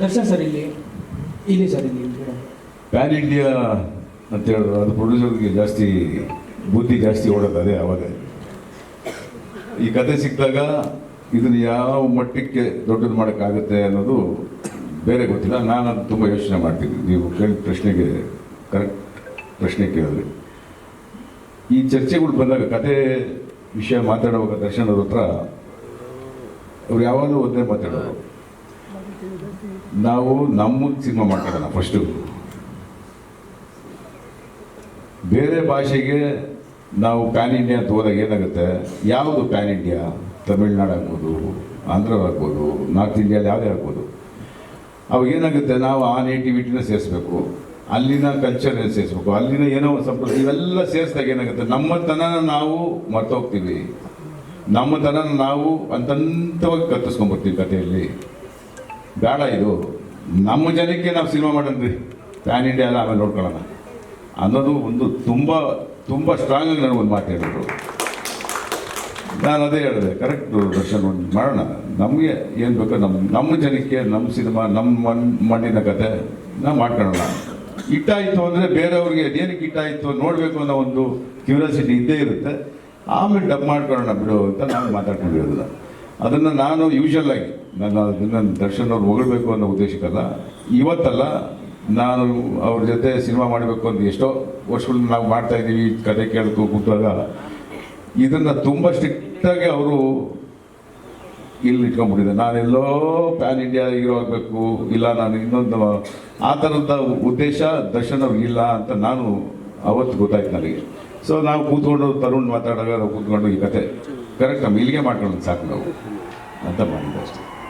Darshan sir ಇಲ್ಲಿ ಇಲ್ಲಿ sir ಇಲ್ಲಿ ಪ್ಯಾನ್ ಇಂಡಿಯಾ ಅಂತ ಹೇಳಿದ್ರು. ಅದು ಪ್ರೊಡ್ಯೂಸರ್ಗೆ ಜಾಸ್ತಿ ಬುದ್ಧಿ ಜಾಸ್ತಿ ಓಡೋದು ಅದೇ ಅವಾಗ. ಈ ಕತೆ ಸಿಕ್ಕಿದಾಗ ಇದನ್ನು ಯಾವ ಮಟ್ಟಕ್ಕೆ ದೊಡ್ಡದು ಮಾಡೋಕ್ಕಾಗುತ್ತೆ ಅನ್ನೋದು ಬೇರೆ ಗೊತ್ತಿಲ್ಲ. ನಾನು ಅದು ತುಂಬ ಯೋಚನೆ ಮಾಡ್ತೀನಿ ನೀವು ಕೇಳಿದ ಪ್ರಶ್ನೆಗೆ ಕರೆಕ್ಟ್ ಪ್ರಶ್ನೆ ಕೇಳಿದ್ರಿ. ಈ ಚರ್ಚೆಗಳು ಬಂದಾಗ, ಕತೆ ವಿಷಯ ಮಾತಾಡುವಾಗ ದರ್ಶನ್ ಅವ್ರ ಹತ್ರ ಅವ್ರು ಯಾವಾಗಲೂ ಒಂದೇ ಮಾತಾಡೋರು. ನಾವು ನಮ್ಮ ಸಿನಿಮಾ ಮಾಡ್ತಾರಲ್ಲ ಫಸ್ಟು ಬೇರೆ ಭಾಷೆಗೆ ನಾವು ಪ್ಯಾನ್ ಇಂಡಿಯಾ ಅಂತ ಏನಾಗುತ್ತೆ? ಯಾವುದು ಪ್ಯಾನ್ ಇಂಡಿಯಾ ತಮಿಳ್ನಾಡು ಆಗ್ಬೋದು, ಆಂಧ್ರ ಆಗ್ಬೋದು, ನಾರ್ತ್ ಇಂಡಿಯಾದ ಯಾವುದೇ ಆಗ್ಬೋದು. ಅವಾಗ ಏನಾಗುತ್ತೆ? ನಾವು ಆ ನೇಟಿವಿಟಿನ ಸೇರಿಸ್ಬೇಕು. ಅಲ್ಲಿನ ಕಲ್ಚರ್ನ ಸೇರಿಸ್ಬೇಕು. ಅಲ್ಲಿನ ಏನೋ ಸಂಪ್ರದಾಯ, ಇವೆಲ್ಲ ಸೇರಿಸಿದಾಗ ಏನಾಗುತ್ತೆ? ನಮ್ಮತನನ ನಾವು ಮರ್ತೋಗ್ತೀವಿ. ನಮ್ಮತನನ ನಾವು ಅಂತಂತವಾಗಿ ಕತ್ತಿಸ್ಕೊಂಡ್ಬರ್ತೀವಿ ಕಥೆಯಲ್ಲಿ. ಬೇಡ ಇದು. ನಮ್ಮ ಜನಕ್ಕೆ ನಾವು ಸಿನಿಮಾ ಮಾಡೋಣ ರೀ ಪ್ಯಾನ್ ಇಂಡಿಯಾ ಎಲ್ಲ ಆಮೇಲೆ ನೋಡ್ಕೊಳ್ಳೋಣ. ಅನ್ನೋದು ಒಂದು ತುಂಬ ತುಂಬ ಸ್ಟ್ರಾಂಗ್ ಆಗಿ ನನಗೊಂದು ಮಾತು ಹೇಳಿದ್ರು ನಾನು ಅದೇ ಹೇಳಿದೆ ಕರೆಕ್ಟ್ ದರ್ಶನ್ ಒಂದು ಮಾಡೋಣ. ನಮಗೆ ಏನು ಬೇಕೋ ನಮ್ಮ ನಮ್ಮ ಜನಕ್ಕೆ, ನಮ್ಮ ಸಿನಿಮಾ ನಮ್ಮ ಮಣ್, ಮಣ್ಣಿನ ಕತೆ, ನಾವು ಮಾಡ್ಕೊಳ್ಳೋಣ. ಇಟ್ಟಾಯಿತು ಅಂದರೆ ಬೇರೆಯವ್ರಿಗೆ ಅದೇನಕ್ಕೆ ಇಟ್ಟಾಯಿತು ನೋಡಬೇಕು ಅನ್ನೋ ಒಂದು ಕ್ಯೂರಿಯಾಸಿಟಿ ಇದ್ದೇ ಇರುತ್ತೆ. ಆಮೇಲೆ ಡಬ್ ಮಾಡ್ಕೊಳ್ಳೋಣ ಬಿಡು ಅಂತ ನಾನು ಮಾತಾಡ್ಕೊಂಡಿರೋದಿಲ್ಲ. ಅದನ್ನು ನಾನು ಯೂಶಲ್ ಆಗಿ ನನ್ನ ಅದನ್ನು ದರ್ಶನ್ ಅವ್ರು ಹೊಗಳ್ಬೇಕು ಅನ್ನೋ ಉದ್ದೇಶಕ್ಕಲ್ಲ, ಇವತ್ತಲ್ಲ ನಾನು ಅವ್ರ ಜೊತೆ ಸಿನಿಮಾ ಮಾಡಬೇಕು ಅಂತ ಎಷ್ಟೋ ವರ್ಷಗಳನ್ನ ನಾವು ಮಾಡ್ತಾ ಇದ್ದೀವಿ, ಕತೆ ಕೇಳ್ಕೊ ಕೂತಾಗ. ಇದನ್ನು ತುಂಬ ಸ್ಟ್ರಿಕ್ಟಾಗಿ ಅವರು ಇಲ್ಲಿ ಇಟ್ಕೊಂಡ್ಬಿಟ್ಟಿದೆ ನಾನೆಲ್ಲೋ ಪ್ಯಾನ್ ಇಂಡಿಯಾ ಹೀರೋ ಆಗಬೇಕು, ಇಲ್ಲ ನಾನು ಇನ್ನೊಂದು ಆ ಥರದ ಉದ್ದೇಶ ದರ್ಶನ್ ಇಲ್ಲ ಅಂತ ನಾನು ಅವತ್ತು ಗೊತ್ತಾಯ್ತು ನನಗೆ. ಸೊ ನಾವು ಕೂತ್ಕೊಂಡು ತರುಣ್ ಮಾತಾಡೋವಾಗ ಕೂತ್ಕೊಂಡು ಈ ಕತೆ. ಕರೆಕ್ಟ್ ನಮ್ಮ ಇಲ್ಲಿಗೆ ಮಾಡ್ಕೊಂಡು ಸಾಕು ನಾವು. ಅಂತ ಮಾಡಿದ್ದೆ ಅಷ್ಟೇ.